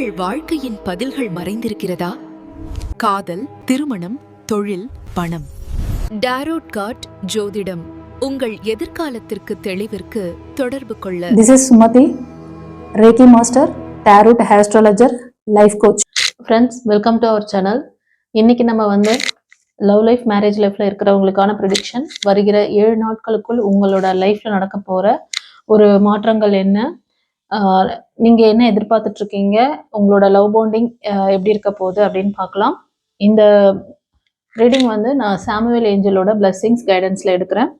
உங்கள் வாழ்க்கையின் பதில்கள் மறைந்திருக்கிறதா? காதல் திருமணம் தொழில் பணம். டாரோட் கார்ட் ஜோதிடம். உங்கள் எதிர்காலத்திற்கு தெளிவிற்கு தொடர்பு கொள்ள. This is Sumati, Reiki Master, Tarot Astrologer, Life Coach. Friends welcome to our channel இன்னைக்கு நம்ம வந்து லவ் லைஃப் மேரேஜ் லைஃப்ல இருக்கிறவங்களுக்கான ப்ரிடிக்ஷன் வருகிற ஏழு நாட்களுக்குள் உங்களோட லைஃப்ல நடக்க போற ஒரு மாற்றங்கள் என்ன? நீங்கள் என்ன எதிர்பார்த்துட்டு இருக்கீங்க உங்களோட லவ் பாண்டிங் எப்படி இருக்க போகுது அப்படின்னு பார்க்கலாம். இந்த ரீடிங் வந்து நான் சாமுவேல் ஏஞ்சலோட பிளஸ்ஸிங்ஸ் கைடன்ஸில் எடுக்கிறேன்.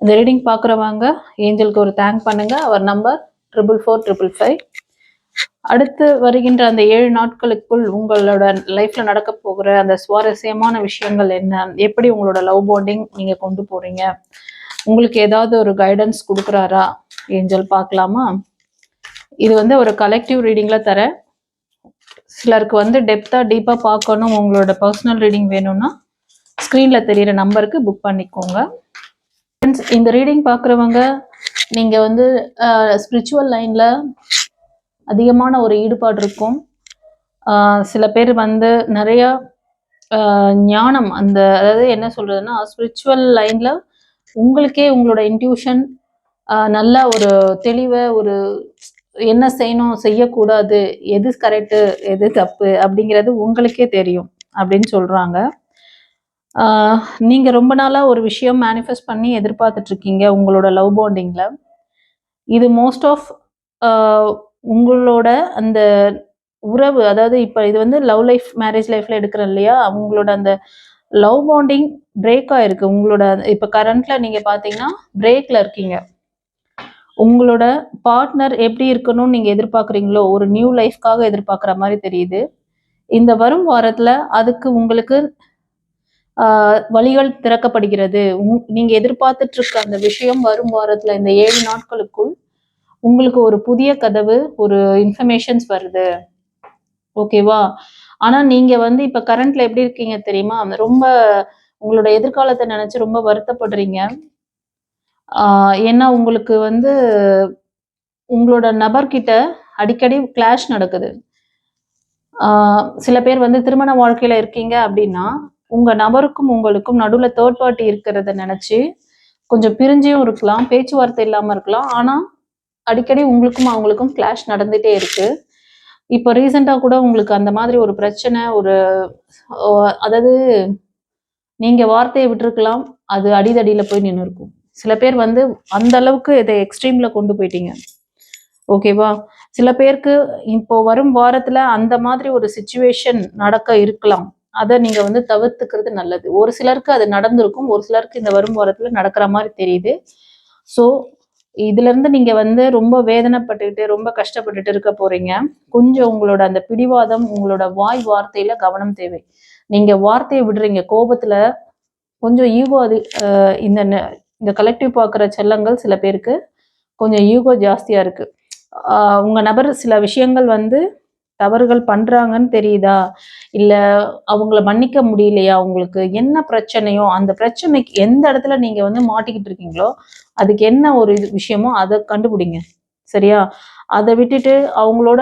இந்த ரீடிங் பார்க்குறவங்க ஏஞ்சலுக்கு ஒரு தேங்க் பண்ணுங்கள் அவர் number triple four triple five அடுத்து வருகின்ற அந்த ஏழு நாட்களுக்குள் உங்களோட லைஃப்பில் நடக்க போகிற அந்த சுவாரஸ்யமான விஷயங்கள் என்ன? எப்படி உங்களோட லவ் பாண்டிங் நீங்கள் கொண்டு போகிறீங்க உங்களுக்கு ஏதாவது ஒரு கைடன்ஸ் கொடுக்குறாரா? ஏஞ்சல் பார்க்கலாமா? இது வந்து ஒரு கலெக்டிவ் ரீடிங்கில் தரேன் சிலருக்கு வந்து டெப்த்தாக டீப்பாக பார்க்கணும். உங்களோட பர்சனல் ரீடிங் வேணும்னா ஸ்க்ரீனில் தெரிகிற நம்பருக்கு புக் பண்ணிக்கோங்க. ஃப்ரெண்ட்ஸ் இந்த ரீடிங் பார்க்குறவங்க நீங்கள் வந்து ஸ்பிரிச்சுவல் லைனில் அதிகமான ஒரு ஈடுபாடு இருக்கும். சில பேர் வந்து நிறையா ஞானம் அந்த அதாவது என்ன சொல்கிறதுன்னா ஸ்பிரிச்சுவல் லைனில் உங்களுக்கே உங்களோட இன்ட்யூஷன் நல்ல ஒரு தெளிவை ஒரு என்ன செய்யணும் செய்யக்கூடாது எது கரெக்டு எது தப்பு அப்படிங்கிறது உங்களுக்கே தெரியும் அப்படின்னு சொல்கிறாங்க நீங்கள் ரொம்ப நாளாக ஒரு விஷயம் மேனிஃபெஸ்ட் பண்ணி எதிர்பார்த்துட்ருக்கீங்க உங்களோட லவ் பாண்டிங்கில் இது மோஸ்ட் ஆஃப் உங்களோட அந்த உறவு அதாவது இப்போ இது வந்து லவ் லைஃப் மேரேஜ் லைஃப்பில் எடுக்கிறேன் இல்லையா? அவங்களோட அந்த லவ் பாண்டிங் பிரேக் ஆகிருக்கு உங்களோட இப்போ கரண்ட்டில் நீங்கள் பார்த்தீங்கன்னா பிரேக்கில் இருக்கீங்க. உங்களோட பார்ட்னர் எப்படி இருக்கணும்னு நீங்கள் எதிர்பார்க்குறீங்களோ ஒரு நியூ லைஃப்காக எதிர்பார்க்குற மாதிரி தெரியுது. இந்த வரும் வாரத்தில் அதுக்கு உங்களுக்கு வழிகள் திறக்கப்படுகிறது. உங்- நீங்க எதிர்பார்த்துட்டு இருக்க அந்த விஷயம் வரும் வாரத்தில் இந்த ஏழு நாட்களுக்குள் உங்களுக்கு ஒரு புதிய கதவு ஒரு இன்ஃபர்மேஷன்ஸ் வருது. ஓகேவா ஆனால் நீங்கள் வந்து இப்போ கரண்ட்ல எப்படி இருக்கீங்க தெரியுமா? ரொம்ப உங்களோட எதிர்காலத்தை நினச்சி ரொம்ப வருத்தப்படுறீங்க. ஏன்னா உங்களுக்கு வந்து உங்களோட நபர்கிட்ட அடிக்கடி கிளாஷ் நடக்குது. சில பேர் வந்து திருமண வாழ்க்கையில் இருக்கீங்க அப்படின்னா உங்கள் நபருக்கும் உங்களுக்கும் நடுவில் தேர்ட் பார்ட்டி இருக்கிறத நினச்சி கொஞ்சம் பிரிஞ்சியும் இருக்கலாம் பேச்சுவார்த்தை இல்லாமல் இருக்கலாம். ஆனால் அடிக்கடி உங்களுக்கும் அவங்களுக்கும் கிளாஷ் நடந்துகிட்டே இருக்குது இப்போ ரீசெண்டாக கூட உங்களுக்கு அந்த மாதிரி ஒரு பிரச்சனை ஒரு அதாவது நீங்கள் வார்த்தையை விட்டுருக்கலாம் அது அடிதடியில் போய் நின்று இருக்கும் சில பேர் வந்து அந்த அளவுக்கு இதை எக்ஸ்ட்ரீம்ல கொண்டு போயிட்டீங்க. ஓகேவா சில பேருக்கு இப்போ வரும் வாரத்துல அந்த மாதிரி ஒரு சுச்சுவேஷன் நடக்க இருக்கலாம். அதை நீங்க வந்து தவிர்த்துக்கிறது நல்லது. ஒரு சிலருக்கு அது நடந்திருக்கும் ஒரு சிலருக்கு இந்த வரும் வாரத்துல நடக்கிற மாதிரி தெரியுது. ஸோ இதுல இருந்து நீங்க வந்து ரொம்ப வேதனைப்பட்டுக்கிட்டு ரொம்ப கஷ்டப்பட்டுட்டு இருக்க போறீங்க. கொஞ்சம் உங்களோட அந்த பிடிவாதம் உங்களோட வாய் வார்த்தையில கவனம் தேவை. நீங்க வார்த்தையை விடுறீங்க. கோபத்துல கொஞ்சம் ஈகோ அது இந்த இந்த கலெக்டிவ் பார்க்குற செல்லங்கள் சில பேருக்கு கொஞ்சம் ஈகோ ஜாஸ்தியாக இருக்குது உங்கள் நபர் சில விஷயங்கள் வந்து தவறுகள் பண்ணுறாங்கன்னு தெரியுதா? இல்லை அவங்கள மன்னிக்க முடியலையா உங்களுக்கு? என்ன பிரச்சனையோ அந்த பிரச்சனைக்கு எந்த இடத்துல நீங்கள் வந்து மாட்டிக்கிட்டு இருக்கீங்களோ அதுக்கு என்ன ஒரு இது விஷயமோ அதை கண்டுபிடிங்க. சரியா? அதை விட்டுட்டு அவங்களோட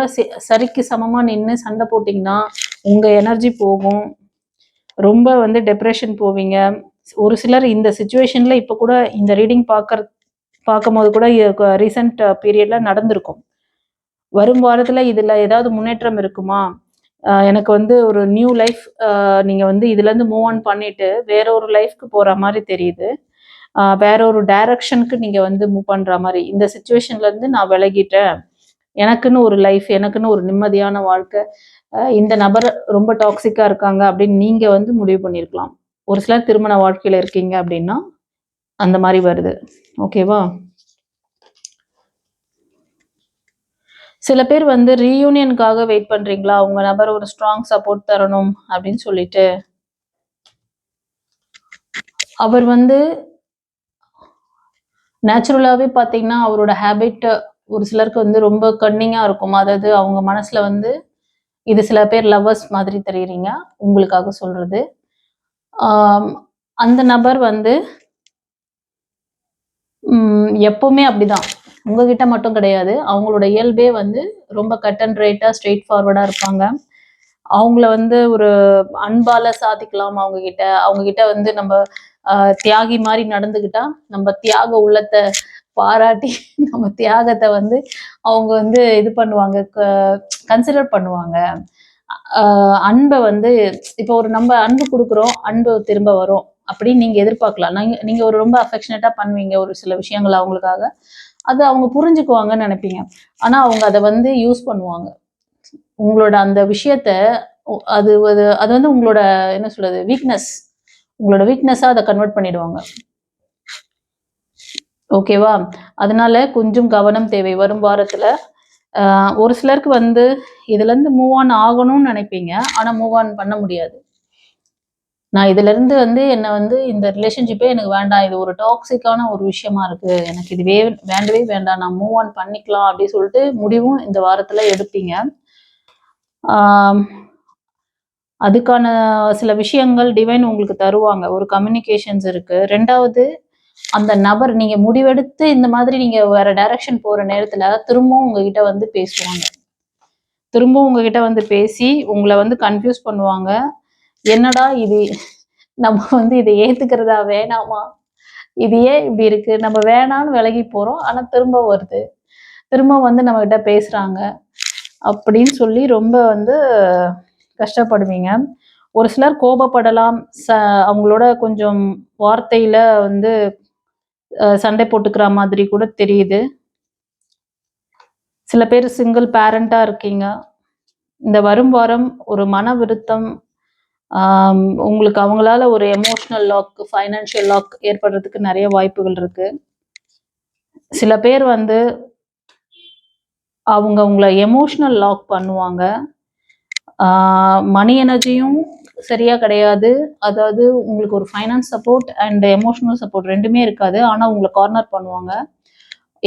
சரிக்கு சமமாக நின்று சண்டை போட்டிங்கன்னா உங்கள் எனர்ஜி போகும். ரொம்ப வந்து டெப்ரெஷன் போவீங்க. ஒரு சிலர் இந்த சுச்சுவேஷன்ல இப்போ கூட இந்த ரீடிங் பார்க்கற பார்க்கும்போது கூட ரீசெண்ட் பீரியட்ல நடந்திருக்கும். வரும் வாரத்தில் இதில் ஏதாவது முன்னேற்றம் இருக்குமா? எனக்கு வந்து ஒரு நியூ லைஃப் நீங்கள் வந்து இதுல இருந்து மூவ் ஆன் பண்ணிட்டு வேற ஒரு லைஃப்க்கு போற மாதிரி தெரியுது. வேற ஒரு டைரக்ஷனுக்கு நீங்க வந்து மூவ் பண்ற மாதிரி. இந்த சுச்சுவேஷன்ல இருந்து நான் விலகிட்டேன். எனக்குன்னு ஒரு லைஃப் எனக்குன்னு ஒரு நிம்மதியான வாழ்க்கை இந்த நபர் ரொம்ப டாக்ஸிக்கா இருக்காங்க அப்படின்னு நீங்க வந்து முடிவு பண்ணியிருக்கலாம் ஒரு சிலர் திருமண வாழ்க்கையில் இருக்கீங்க அப்படின்னா அந்த மாதிரி வருது. ஓகேவா சில பேர் வந்து ரீயூனியனுக்காக வெயிட் பண்றீங்களா? உங்க நபர் ஒரு ஸ்ட்ராங் சப்போர்ட் தரணும் அப்படின்னு சொல்லிட்டு. அவர் வந்து நேச்சுரலாகவே பார்த்தீங்கன்னா அவரோட ஹேபிட் ஒரு சிலருக்கு வந்து ரொம்ப கன்னிங்காக இருக்கும். அதாவது அவங்க மனசில் வந்து இது சில பேர் லவ்வர்ஸ் மாதிரி தெரியுறீங்க. உங்களுக்காக சொல்கிறது அந்த நபர் வந்து எப்பவுமே அப்படிதான். உங்ககிட்ட மட்டும் கிடையாது. அவங்களோட இயல்பே வந்து ரொம்ப கட் அண்ட் ரைட்டாக ஸ்ட்ரெயிட் ஃபார்வர்டாக இருப்பாங்க. அவங்கள வந்து ஒரு அன்பால சாதிக்கலாம் அவங்க கிட்ட அவங்க கிட்ட வந்து நம்ம தியாகி மாதிரி நடந்துக்கிட்டா நம்ம தியாக உள்ளத்தை பாராட்டி நம்ம தியாகத்தை வந்து அவங்க வந்து இது பண்ணுவாங்க கன்சிடர் பண்ணுவாங்க. அன்பை வந்து இப்போ ஒரு நம்ம அன்பு கொடுக்குறோம் அன்பு திரும்ப வரும் அப்படின்னு நீங்க எதிர்பார்க்கலாம். நீங்க ஒரு ரொம்ப அஃபெக்ஷனேட்டா பண்ணுவீங்க ஒரு சில விஷயங்கள் அவங்களுக்காக. அது அவங்க புரிஞ்சுக்குவாங்கன்னு நினைப்பீங்க. ஆனா அவங்க அதை வந்து யூஸ் பண்ணுவாங்க. உங்களோட அந்த விஷயத்த அது அது வந்து உங்களோட என்ன சொல்றது வீக்னஸ் உங்களோட வீக்னஸா அதை கன்வெர்ட் பண்ணிடுவாங்க. ஓகேவா அதனால கொஞ்சம் கவனம் தேவை. வரும் வாரத்துல ஒரு சிலருக்கு வந்து இதுலேருந்து மூவ் ஆன் ஆகணும்னு நினைப்பீங்க. ஆனால் மூவ் ஆன் பண்ண முடியாது. நான் இதுலேருந்து வந்து என்னை வந்து இந்த ரிலேஷன்ஷிப்பே எனக்கு வேண்டாம். இது ஒரு டாக்ஸிக்கான ஒரு விஷயமா இருக்குது எனக்கு இதுவே வேண்டவே வேண்டாம். நான் மூவ் ஆன் பண்ணிக்கலாம் அப்படின்னு சொல்லிட்டு முடிவும் இந்த வாரத்தில் எடுப்பீங்க. அதுக்கான சில விஷயங்கள் டிவைன் உங்களுக்கு தருவாங்க. ஒரு கம்யூனிகேஷன்ஸ் இருக்குது ரெண்டாவது அந்த நபர் நீங்க முடிவெடுத்து இந்த மாதிரி நீங்க வேற டைரக்ஷன் போற நேரத்துல திரும்பவும் உங்ககிட்ட வந்து பேசுவாங்க. திரும்பவும் உங்ககிட்ட வந்து பேசி உங்களை வந்து கன்ஃபியூஸ் பண்ணுவாங்க. என்னடா இது? நம்ம வந்து இதை ஏத்துக்கிறதா வேணாமா? இது ஏன் இப்படி இருக்கு? நம்ம வேணான்னு விலகி போறோம். ஆனா திரும்ப வருது. திரும்ப வந்து நம்ம கிட்ட பேசுறாங்க. அப்படின்னு சொல்லி ரொம்ப வந்து கஷ்டப்படுவீங்க. ஒரு சிலர் கோபப்படலாம். ச அவங்களோட கொஞ்சம் வார்த்தையில வந்து சண்டை போட்டுக்கிற மாதிரி கூட தெரியுது. சில பேர் சிங்கிள் பேரண்டாக இருக்கீங்க. இந்த வரும் வாரம் ஒரு மன விருத்தம் உங்களுக்கு அவங்களால ஒரு எமோஷனல் லாக் ஃபைனான்ஷியல் லாக் ஏற்படுறதுக்கு நிறைய வாய்ப்புகள் இருக்கு. சில பேர் வந்து அவங்க உங்களை எமோஷனல் லாக் பண்ணுவாங்க. மணி எனர்ஜியும் சரியா கிடையாது. அதாவது உங்களுக்கு ஒரு finance support and emotional support ரெண்டுமே இருக்காது. ஆனா உங்களை கார்னர் பண்ணுவாங்க.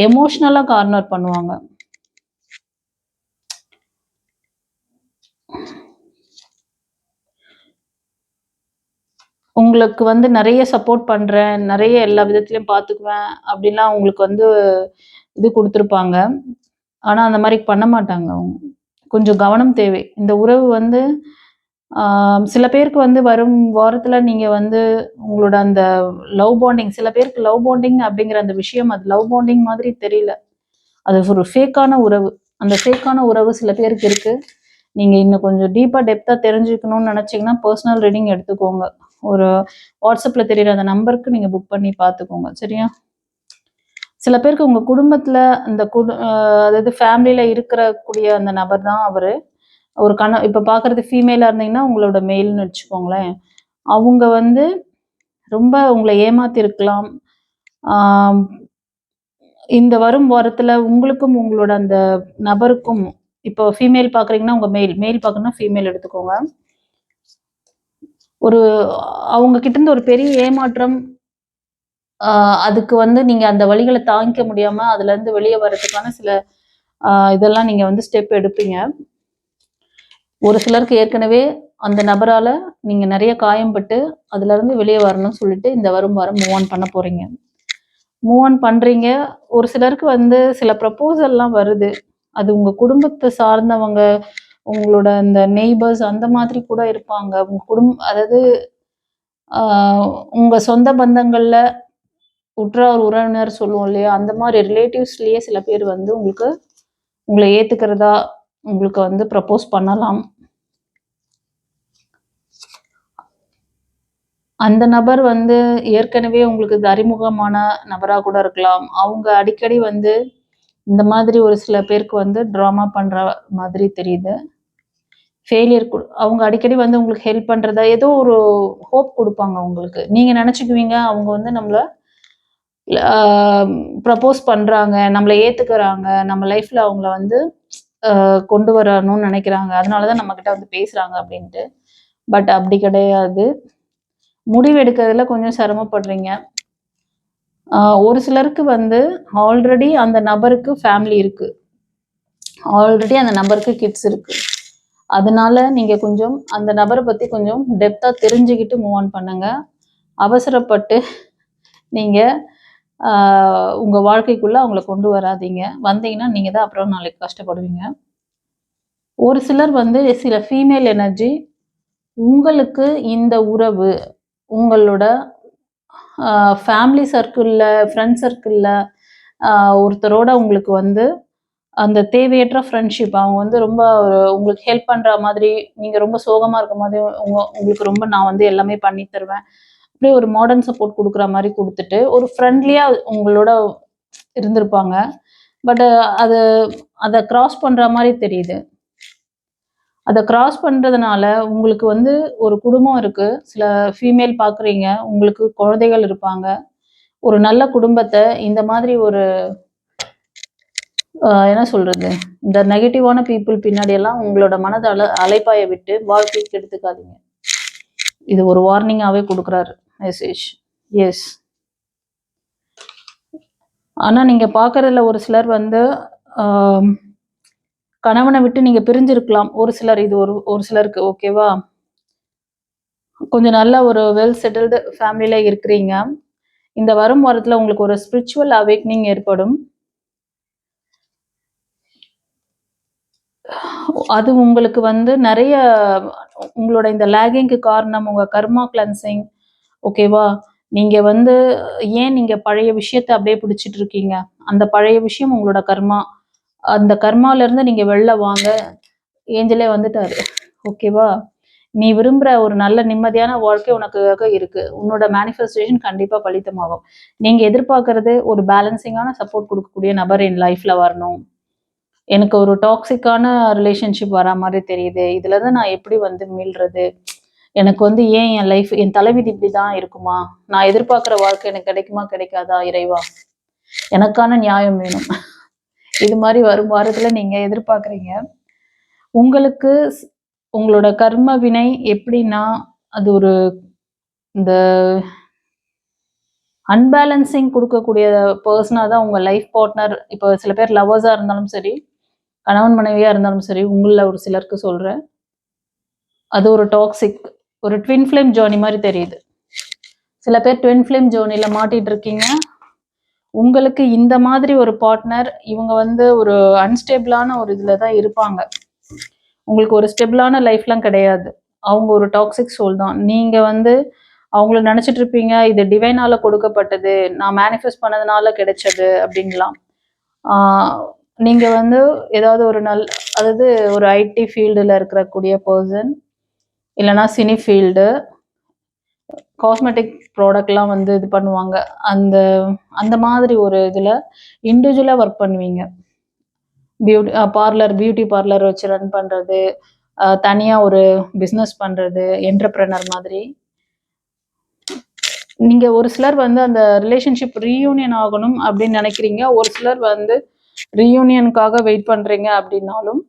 எமோஷ்னலா கார்னர் பண்ணுவாங்க. உங்களுக்கு வந்து நிறைய சப்போர்ட் பண்றேன். நிறைய எல்லா விதத்துலையும் பார்த்துக்குவேன் அப்படின்லாம் உங்களுக்கு வந்து இது கொடுத்துருப்பாங்க. ஆனா அந்த மாதிரி பண்ண மாட்டாங்க அவங்க. கொஞ்சம் கவனம் தேவை. இந்த உறவு வந்து சில பேருக்கு வந்து வரும் வாரத்தில் நீங்கள் வந்து உங்களோட அந்த லவ் பாண்டிங் சில பேருக்கு லவ் பாண்டிங் அப்படிங்கிற அந்த விஷயம் அது லவ் பாண்டிங் மாதிரி தெரியல. அது ஒரு ஃபேக்கான உறவு. அந்த ஃபேக்கான உறவு சில பேருக்கு இருக்குது நீங்கள் இன்னும் கொஞ்சம் டீப்பாக டெப்த்தாக தெரிஞ்சுக்கணும்னு நினச்சிங்கன்னா பர்சனல் ரீடிங் எடுத்துக்கோங்க. ஒரு வாட்ஸ்அப்பில் தெரியுற அந்த நம்பருக்கு நீங்கள் புக் பண்ணி பார்த்துக்கோங்க சரியா? சில பேருக்கு உங்கள் குடும்பத்தில் அந்த குடு அதாவது ஃபேமிலியில் இருக்கிறக்கூடிய அந்த நபர் தான் அவர். ஒரு கண இப்போ பார்க்குறது ஃபீமேலாக இருந்தீங்கன்னா உங்களோட மெயில்னு வச்சுக்கோங்களேன். அவங்க வந்து ரொம்ப உங்களை ஏமாத்திருக்கலாம் இந்த வரும் வாரத்தில் உங்களுக்கும் உங்களோட அந்த நபருக்கும் இப்போ ஃபீமேல் பார்க்குறீங்கன்னா உங்கள் மெயில் மெயில் பார்க்கணும்னா ஃபீமேல் எடுத்துக்கோங்க. ஒரு அவங்க கிட்டேருந்து ஒரு பெரிய ஏமாற்றம் அதுக்கு வந்து நீங்கள் அந்த வழிகளை தாங்கிக்க முடியாமல் அதுலேருந்து வெளியே வர்றதுக்கான சில இதெல்லாம் நீங்கள் வந்து ஸ்டெப் எடுப்பீங்க. ஒரு சிலருக்கு ஏற்கனவே அந்த நபரால நீங்க நிறைய காயம்பட்டு அதுல இருந்து வெளியே வரணும்னு சொல்லிட்டு இந்த வரும் வாரம் மூவ் ஆன் பண்ண போறீங்க. மூவ் ஆன் பண்றீங்க. ஒரு சிலருக்கு வந்து சில ப்ரப்போசல்லாம் வருது. அது உங்க குடும்பத்தை சார்ந்தவங்க உங்களோட அந்த நெய்பர்ஸ் அந்த மாதிரி கூட இருப்பாங்க. உங்க குடும்பம் அதாவது உங்கள் உங்க சொந்த பந்தங்கள்ல உற்றார் உறவினர் சொல்லுவோம் இல்லையா? அந்த மாதிரி ரிலேட்டிவ்ஸ்லயே சில பேர் வந்து உங்களுக்கு உங்களை ஏத்துக்கிறதா உங்களுக்கு வந்து ப்ரப்போஸ் பண்ணலாம். அந்த நபர் வந்து ஏற்கனவே உங்களுக்கு இது அறிமுகமான நபராக கூட இருக்கலாம். அவங்க அடிக்கடி வந்து இந்த மாதிரி ஒரு சில பேருக்கு வந்து ட்ராமா பண்ணுற மாதிரி தெரியுது. ஃபெயிலியர் அவங்க அடிக்கடி வந்து உங்களுக்கு ஹெல்ப் பண்ணுறதா ஏதோ ஒரு ஹோப் கொடுப்பாங்க உங்களுக்கு. நீங்கள் நினச்சிக்குவீங்க அவங்க வந்து நம்மளை ப்ரப்போஸ் பண்ணுறாங்க நம்மளை ஏற்றுக்கிறாங்க நம்ம லைஃப்பில் அவங்கள வந்து கொண்டு வரணும்னு நினைக்கிறாங்க. அதனால தான் நம்மக்கிட்ட வந்து பேசுகிறாங்க அப்படின்ட்டு. பட் அப்படி கிடையாது. முடிவெடுக்கிறதுல கொஞ்சம் சிரமப்படுறீங்க. ஒரு சிலருக்கு வந்து ஆல்ரெடி அந்த நபருக்கு ஃபேமிலி இருக்கு. ஆல்ரெடி அந்த நபருக்கு கிட்ஸ் இருக்கு. அதனால நீங்க கொஞ்சம் அந்த நபரை பத்தி கொஞ்சம் டெப்தா தெரிஞ்சுக்கிட்டு மூவ் ஆன் பண்ணுங்க. அவசரப்பட்டு நீங்க உங்கள் உங்க வாழ்க்கைக்குள்ள அவங்கள கொண்டு வராதீங்க. வந்தீங்கன்னா நீங்க தான் அப்புறம் நாளைக்கு கஷ்டப்படுவீங்க. ஒரு சிலர் வந்து சில ஃபீமேல் எனர்ஜி உங்களுக்கு இந்த உறவு உங்களோட ஃபேமிலி சர்க்கிளில் ஃப்ரெண்ட் சர்க்கிளில் ஒருத்தரோட உங்களுக்கு வந்து அந்த தேவையற்ற ஃப்ரெண்ட்ஷிப் அவங்க வந்து ரொம்ப ஒரு உங்களுக்கு ஹெல்ப் பண்ணுற மாதிரி நீங்கள் ரொம்ப சோகமாக இருக்க மாதிரி உங்க உங்களுக்கு ரொம்ப நான் வந்து எல்லாமே பண்ணி தருவேன். அப்படியே ஒரு மாடர்ன் சப்போர்ட் கொடுக்குற மாதிரி கொடுத்துட்டு ஒரு ஃப்ரெண்ட்லியாக உங்களோட இருந்திருப்பாங்க. பட் அது அதை கிராஸ் பண்ணுற மாதிரி தெரியுது. அதை கிராஸ் பண்ணுறதுனால உங்களுக்கு வந்து ஒரு குடும்பம் இருக்குது சில ஃபீமேல் பார்க்குறீங்க உங்களுக்கு குழந்தைகள் இருப்பாங்க. ஒரு நல்ல குடும்பத்தை இந்த மாதிரி ஒரு என்ன சொல்கிறது இந்த நெகட்டிவான பீப்புள் பின்னாடியெல்லாம் உங்களோட மனதை அல அலைப்பாய விட்டு வாழ்க்கைக்கு எடுத்துக்காதீங்க இது ஒரு வார்னிங்காகவே கொடுக்குறாரு மெசேஜ் எஸ் ஆனால் நீங்கள் பார்க்கறதுல ஒரு சிலர் வந்து கணவனை விட்டு நீங்க பிரிஞ்சிருக்கலாம். ஒரு சிலர் இது ஒரு ஒரு சிலருக்கு ஓகேவா கொஞ்சம் நல்ல ஒரு வெல் செட்டில்டு ஃபேமிலியில இருக்கிறீங்க. இந்த வரும் வாரத்துல உங்களுக்கு ஒரு ஸ்பிரிச்சுவல் அவேக்னிங் ஏற்படும். அது உங்களுக்கு வந்து நிறைய உங்களோட இந்த லேகிங்க்கு காரணம் உங்க கர்மா கிளன்சிங் ஓகேவா நீங்க வந்து ஏன் நீங்க பழைய விஷயத்த அப்படியே பிடிச்சிட்டு இருக்கீங்க? அந்த பழைய விஷயம் உங்களோட கர்மா அந்த கர்மால இருந்து நீங்க வெளில வாங்க. ஏஞ்சலே வந்துட்டாரு. ஓகேவா? நீ விரும்புற ஒரு நல்ல நிம்மதியான வாழ்க்கை உனக்காக இருக்கு. உன்னோட மேனிஃபெஸ்டேஷன் கண்டிப்பா பலித்தமாகும். நீங்க எதிர்பார்க்கறது ஒரு பேலன்சிங்கான சப்போர்ட் கொடுக்கக்கூடிய நபர் என் லைஃப்ல வரணும். எனக்கு ஒரு டாக்ஸிக்கான ரிலேஷன்ஷிப் வரா மாதிரி தெரியுது. இதுலேருந்து நான் எப்படி வந்து மீள்றது? எனக்கு வந்து ஏன் என் லைஃப் என் தலைவிதி இப்படி தான் இருக்குமா? நான் எதிர்பார்க்குற வாழ்க்கை எனக்கு கிடைக்குமா? கிடைக்காதா இறைவா? எனக்கான நியாயம் வேணும். இது மாதிரி வரும் வாரத்துல நீங்க எதிர்பார்க்குறீங்க. உங்களுக்கு உங்களோட கர்ம வினை எப்படின்னா அது ஒரு இந்த அன்பேலன்சிங் கொடுக்கக்கூடிய பர்சனாக தான் உங்கள் லைஃப் பார்ட்னர் இப்போ சில பேர் லவ்வர்ஸாக இருந்தாலும் சரி கணவன் மனைவியாக இருந்தாலும் சரி உங்களில் ஒரு சிலருக்கு சொல்கிறேன் அது ஒரு டாக்ஸிக் ஒரு ட்வின் ஃப்ளேம் ஜேர்னி மாதிரி தெரியுது. சில பேர் ட்வின் ஃப்ளேம் ஜேர்னியில் மாட்டிகிட்டு இருக்கீங்க. உங்களுக்கு இந்த மாதிரி ஒரு பார்ட்னர் இவங்க வந்து ஒரு அன்ஸ்டேபிளான ஒரு இதில் தான் இருப்பாங்க. உங்களுக்கு ஒரு ஸ்டெபிளான லைஃப்லாம் கிடையாது. அவங்க ஒரு டாக்ஸிக் சோல் தான். நீங்கள் வந்து அவங்கள நினச்சிட்டு இருப்பீங்க இது டிவைனால கொடுக்கப்பட்டது நான் மேனிஃபெஸ்ட் பண்ணதுனால கிடைச்சது அப்படின்லாம். நீங்கள் வந்து ஏதாவது ஒரு நல் அதாவது ஒரு ஐடி ஃபீல்டில் இருக்கக்கூடிய பர்சன் இல்லைன்னா சினி ஃபீல்டு காஸ்மெட்டிக் ப்ராடக்ட்லாம் வந்து இது பண்ணுவாங்க. அந்த அந்த மாதிரி ஒரு இதில் இண்டிவிஜுவலாக ஒர்க் பண்ணுவீங்க. பியூட்டி பார்லர் பியூட்டி பார்லர் வச்சு ரன் பண்ணுறது தனியாக ஒரு பிஸ்னஸ் பண்ணுறது என்டர்பிரனர் மாதிரி. நீங்கள் ஒரு சிலர் வந்து அந்த ரிலேஷன்ஷிப் ரீயூனியன் ஆகணும் அப்படின்னு நினைக்கிறீங்க. ஒரு சிலர் வந்து ரீயூனியனுக்காக வெயிட் பண்ணுறீங்க அப்படின்னாலும்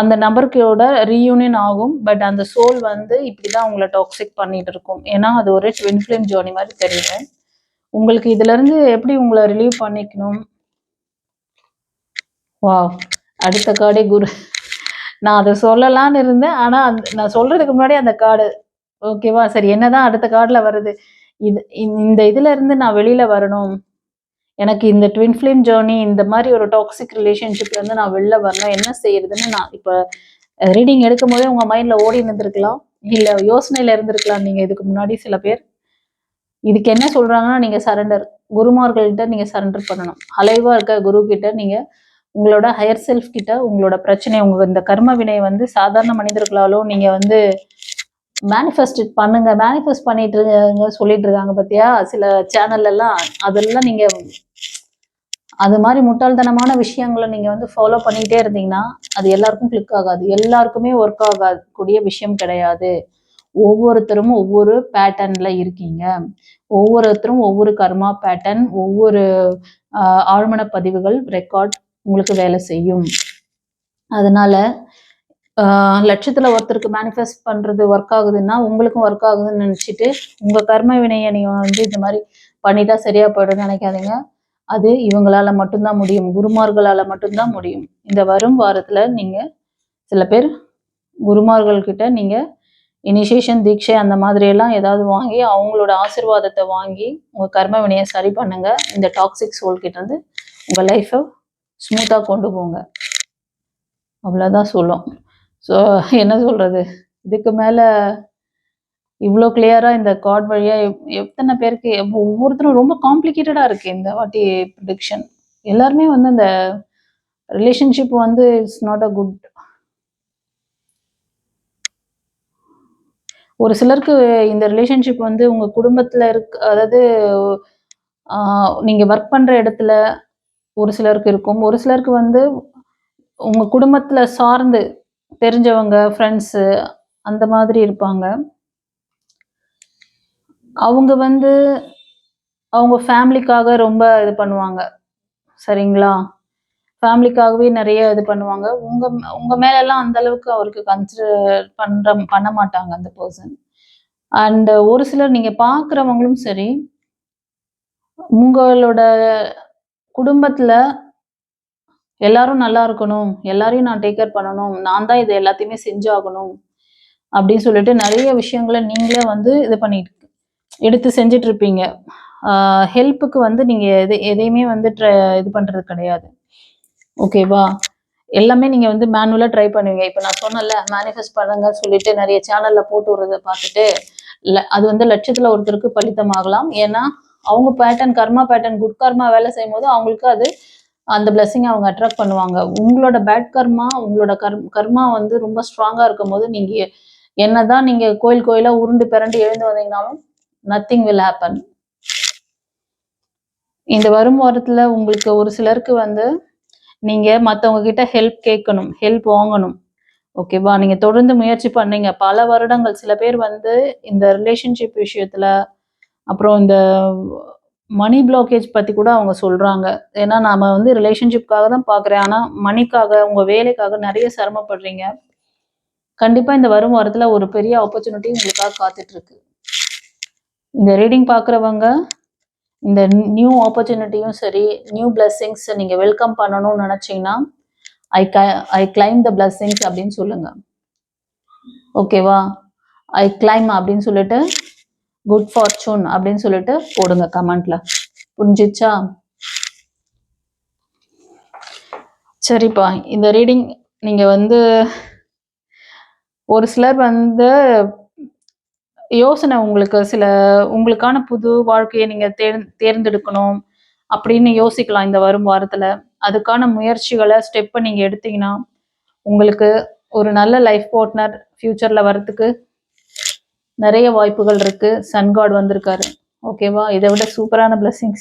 அந்த நபருக்கோட ரீயூனியன் ஆகும். பட் அந்த சோல் வந்து இப்படிதான் உங்களை டாக்ஸிக் பண்ணிட்டு இருக்கும். ஏன்னா அது ஒரு ட்வின் ஃபிலிம் ஜேர்னி மாதிரி தெரியுது. உங்களுக்கு இதுல இருந்து எப்படி உங்களை ரிலீவ் பண்ணிக்கணும்? வா அடுத்த கார்டே குரு. நான் அதை சொல்லலாம்னு இருந்தேன். ஆனா அந்த நான் சொல்றதுக்கு முன்னாடி அந்த கார்டு ஓகேவா சரி என்னதான் அடுத்த கார்டில் வருது? இது இந்த இதுல இருந்து நான் வெளியில வரணும். எனக்கு இந்த ட்வின் ஃபிலிம் ஜேர்னி இந்த மாதிரி ஒரு டாக்ஸிக் ரிலேஷன்ஷிப்ல இருந்து நான் வெளில வரணும் என்ன செய்யறதுன்னு நான் இப்போ ரீடிங் எடுக்கும் போதே உங்க மைண்ட்ல ஓடி நின்றுருக்கலாம் இல்ல யோசனையில இருந்திருக்கலாம் நீங்க இதுக்கு முன்னாடி சில பேர். இதுக்கு என்ன சொல்றாங்கன்னா நீங்க சரண்டர் குருமார்கள்கிட்ட நீங்க சரண்டர் பண்ணணும். அலைவா இருக்க குரு கிட்ட நீங்க உங்களோட ஹையர் செல்ஃப் கிட்ட உங்களோட பிரச்சனை உங்க இந்த கர்ம வினை வந்து சாதாரண மனிதர்களாலும் நீங்க வந்து மேனிஃபெஸ்ட் பண்ணுங்க மேனிஃபெஸ்ட் பண்ணிட்டு இருங்க சொல்லிட்டு இருக்காங்க பார்த்தியா சில சேனல்ல எல்லாம் அதெல்லாம் நீங்க அது மாதிரி முட்டாள்தனமான விஷயங்களை நீங்க வந்து ஃபாலோ பண்ணிக்கிட்டே இருந்தீங்கன்னா அது எல்லாருக்கும் கிளிக் ஆகாது. எல்லாருக்குமே ஒர்க் ஆகக்கூடிய விஷயம் கிடையாது. ஒவ்வொருத்தரும் ஒவ்வொரு பேட்டர்ன்ல இருக்கீங்க. ஒவ்வொருத்தரும் ஒவ்வொரு கர்மா பேட்டர்ன் ஒவ்வொரு ஆழ்மன பதிவுகள் ரெக்கார்ட் உங்களுக்கு வேலை செய்யும். அதனால லட்சத்தில் ஒருத்தருக்கு மேனிஃபெஸ்ட் பண்ணுறது ஒர்க் ஆகுதுன்னா உங்களுக்கும் ஒர்க் ஆகுதுன்னு நினச்சிட்டு உங்கள் கர்ம வினையை நீங்கள் வந்து இந்த மாதிரி பண்ணிட்டா சரியாக போயிடும்னு நினைக்காதீங்க. அது இவங்களால் மட்டும்தான் முடியும். குருமார்களால் மட்டும்தான் முடியும். இந்த வரும் வாரத்தில் நீங்கள் சில பேர் குருமார்கள் நீங்கள் இனிஷியேஷன் தீட்சை அந்த மாதிரியெல்லாம் ஏதாவது வாங்கி அவங்களோட ஆசீர்வாதத்தை வாங்கி உங்கள் கர்ம வினையை சரி பண்ணுங்கள் இந்த டாக்ஸிக் சோல்கிட்டேருந்து உங்கள் லைஃப்பை ஸ்மூத்தாக கொண்டு போங்க. அவ்வளோதான் சொல்லும். ஸோ என்ன சொல்கிறது இதுக்கு மேலே இவ்வளோ கிளியராக இந்த கார்ட் வழியாக எப்- எத்தனை பேருக்கு ஒவ்வொருத்தரும் ரொம்ப காம்ப்ளிகேட்டடாக இருக்குது இந்த வாட்டி ப்ரிடிக்ஷன் எல்லாருமே வந்து அந்த ரிலேஷன்ஷிப் வந்து இட்ஸ் நாட் அ குட் ஒரு சிலருக்கு இந்த ரிலேஷன்ஷிப் வந்து உங்கள் குடும்பத்தில் இருக்கு அதாவது நீங்கள் ஒர்க் பண்ணுற இடத்துல ஒரு சிலருக்கு இருக்கும். ஒரு சிலருக்கு வந்து உங்கள் குடும்பத்தில் சார்ந்து தெரிஞ்சவங்க ஃப்ரெண்ட்ஸு அந்த மாதிரி இருப்பாங்க. அவங்க வந்து அவங்க ஃபேமிலிக்காக ரொம்ப இது பண்ணுவாங்க. சரிங்களா? ஃபேமிலிக்காகவே நிறைய இது பண்ணுவாங்க. உங்கள் உங்கள் மேலெல்லாம் அந்த அளவுக்கு அவருக்கு கன்சிடர் பண்ணுற பண்ண மாட்டாங்க அந்த பர்சன் அண்ட் ஒரு சிலர் நீங்கள் பார்க்குறவங்களும் சரி உங்களோட குடும்பத்தில் எல்லாரும் நல்லா இருக்கணும். எல்லாரையும் நான் டேக் கேர் பண்ணணும். நான் தான் இது எல்லாத்தையுமே செஞ்சாகணும். அப்படின்னு சொல்லிட்டு நிறைய விஷயங்களை நீங்களே வந்து இது பண்ணிட்டு எடுத்து செஞ்சுட்டு இருப்பீங்க ஹெல்ப்புக்கு வந்து நீங்கள் எது எதையுமே வந்து try- இது பண்ணுறது கிடையாது. ஓகேவா எல்லாமே நீங்கள் வந்து மேனுவலாக ட்ரை பண்ணுவீங்க. இப்போ நான் சொன்னேன்ல மேனிஃபெஸ்ட் பண்ணுங்க சொல்லிட்டு நிறைய சேனலில் போட்டு விடுறத பார்த்துட்டு ல- அது வந்து லட்சத்தில் ஒருத்தருக்கு பலித்தமாகலாம். ஏன்னா அவங்க pattern karma pattern good karma வேலை செய்யும் போது அவங்களுக்கு அது அந்த blessing அவங்க அட்ராக்ட் பண்ணுவாங்க. உங்களோட பேட் கர்மா உங்களோட கர் கர்மா வந்து ரொம்ப ஸ்ட்ராங்கா இருக்கும் போது நீங்க என்னதான் நீங்க கோயில் கோயிலா உருண்டு பிறண்டு எழுந்து வந்தீங்கனாலும் நத்திங் வில் ஹேப்பன் இந்த வரும் வாரத்துல உங்களுக்கு ஒரு சிலருக்கு வந்து நீங்க மத்தவங்க கிட்ட ஹெல்ப் கேட்கணும் ஹெல்ப் வாங்கணும். ஓகேவா நீங்க தொடர்ந்து முயற்சி பண்ணீங்க. பல வருடங்கள் சில பேர் வந்து இந்த ரிலேஷன்ஷிப் விஷயத்துல அப்புறம் இந்த மணி பிளாக்கேஜ் பற்றி கூட அவங்க சொல்கிறாங்க ஏன்னா நாம் வந்து ரிலேஷன்ஷிப்காக தான் பார்க்குறேன். ஆனால் மணிக்காக உங்கள் வேலைக்காக நிறைய சிரமப்படுறீங்க. கண்டிப்பாக இந்த வரும் வாரத்தில் ஒரு பெரிய ஆப்பர்ச்சுனிட்டி உங்களுக்காக காத்துட்ருக்கு. இந்த ரீடிங் பார்க்குறவங்க இந்த நியூ ஆப்பர்ச்சுனிட்டியும் சரி நியூ பிளெஸ்ஸிங்ஸ் நீங்கள் வெல்கம் பண்ணணும்னு நினச்சிங்கன்னா ஐ க ஐ கிளைம் த பிளெஸ்ஸிங்ஸ் அப்படின்னு சொல்லுங்கள் ஓகேவா ஐ கிளைம் அப்படின்னு சொல்லிட்டு குட் ஃபார்ச்சூன் அப்படின்னு சொல்லிட்டு போடுங்க கமெண்ட்ல புரிஞ்சிச்சா? சரிப்பா. இந்த ரீடிங் நீங்க வந்து ஒரு சிலர் வந்து யோசனை உங்களுக்கு சில உங்களுக்கான புது வாழ்க்கையை நீங்க தேர் தேர்ந்தெடுக்கணும் அப்படின்னு யோசிக்கலாம் இந்த வரும் வாரத்துல. அதுக்கான முயற்சிகளை ஸ்டெப்பை நீங்க எடுத்தீங்கன்னா உங்களுக்கு ஒரு நல்ல லைஃப் பார்ட்னர் ஃபியூச்சர்ல வரத்துக்கு நிறைய வாய்ப்புகள் இருக்கு. சன் காட் வந்திருக்காரு. ஓகேவா இதை விட சூப்பரான blessings.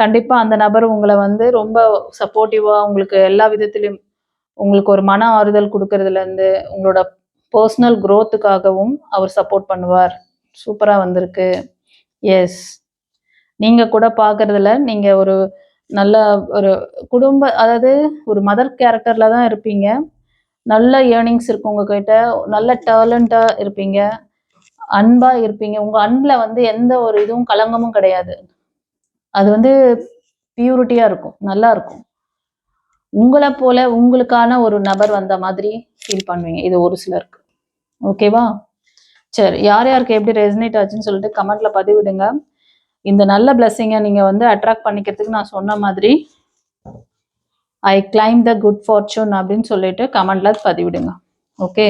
கண்டிப்பா அந்த நபர் உங்களை வந்து ரொம்ப சப்போர்ட்டிவா உங்களுக்கு எல்லா விதத்திலும் உங்களுக்கு ஒரு மன ஆறுதல் கொடுக்கறதுல இருந்து உங்களோட பர்சனல் க்ரோத்துக்காகவும் அவர் சப்போர்ட் பண்ணுவார். சூப்பரா வந்திருக்கு. எஸ் நீங்க கூட பாக்குறதுல நீங்க ஒரு நல்ல ஒரு குடும்ப அதாவது ஒரு மதர் கேரக்டர்ல தான் இருப்பீங்க. நல்ல ஏர்னிங்ஸ் இருக்கு உங்ககிட்ட. நல்ல டேலண்டா இருப்பீங்க. அன்பா இருப்பீங்க. உங்க அன்புல வந்து எந்த ஒரு இதுவும் கலங்கமும் கிடையாது. அது வந்து பியூரிட்டியா இருக்கும். நல்லா இருக்கும். உங்களை போல உங்களுக்கான ஒரு நபர் வந்த மாதிரி ஃபீல் பண்ணுவீங்க. இது ஒரு சிலருக்கு. ஓகேவா சரி. யார் யாருக்கு எப்படி ரெசனேட் ஆச்சுன்னு சொல்லிட்டு கமெண்ட்ல பதிவிடுங்க. இந்த நல்ல பிளஸ்ஸிங்கை நீங்க வந்து அட்ராக்ட் பண்ணிக்கிறதுக்கு நான் சொன்ன மாதிரி I claim the good fortune அப்படின்னு சொல்லிட்டு கமெண்ட்ல பதிவிடுங்க. ஓகே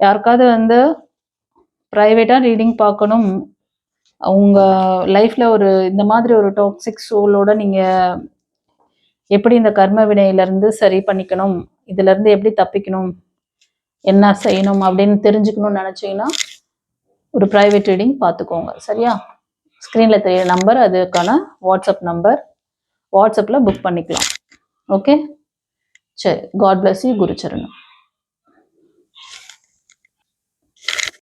யாருக்காவது வந்து ப்ரைவேட்டாக ரீடிங் பார்க்கணும். உங்கள் லைஃப்பில் ஒரு இந்த மாதிரி ஒரு டாக்ஸிக் சோலோட நீங்கள் எப்படி இந்த கர்ம வினையிலேருந்து சரி பண்ணிக்கணும்? இதுலேருந்து எப்படி தப்பிக்கணும்? என்ன செய்யணும்? அப்படின்னு தெரிஞ்சுக்கணும்னு நினச்சிங்கன்னா ஒரு ப்ரைவேட் ரீடிங் பார்த்துக்கோங்க. சரியா? ஸ்க்ரீனில் தெரிய நம்பர் அதுக்கான வாட்ஸ்அப் நம்பர் வாட்ஸ்அப்பில் புக் பண்ணிக்கலாம். ஓகே சரி. God bless you குருச்சரணம்.